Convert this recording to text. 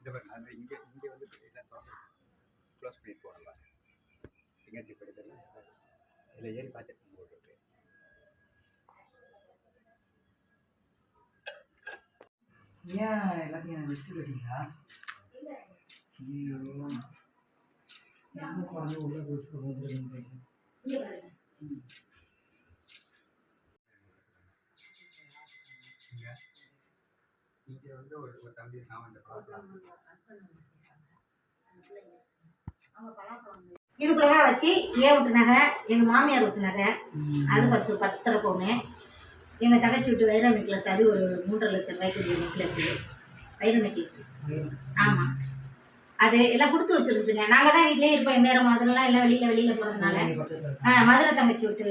இந்த அந்த இங்கே இங்கே வந்து க்ளோஸ் பண்ணி போடலாம் ஃபிங்கர் டிப் இதில் ஏறி பார்த்துட்டு போட்டுருக்கு ஏன் எல்லாத்தையும் லிஸ்ட்டு கட்டிங்களா ஐயோ. என்ன குழந்தை உள்ள புதுசு வந்துருங்க இங்கே இங்கே வந்து ஒரு ஒரு தம்பி பார்க்கலாம் இதுக்குள்ளதான் வச்சு ஏன் விட்டு நகை எங்கள் மாமியார் விட்டு நகை. அது பத்து பத்தரை பவுனு. எங்கள் தங்கச்சி விட்டு வைர நெக்லஸ் அது ஒரு மூன்றரை லட்சம் ரூபாய்க்கு நெக்லஸ். வைர நெக்லஸ். ஆமாம் அது எல்லாம் கொடுத்து வச்சிருந்துச்சுங்க. நாங்கள் தான் வீட்டிலே இருப்போம். நேரம் அதெல்லாம் எல்லாம் வெளியில் வெளியில் பக்கத்தில் மதுரை தங்கச்சி விட்டு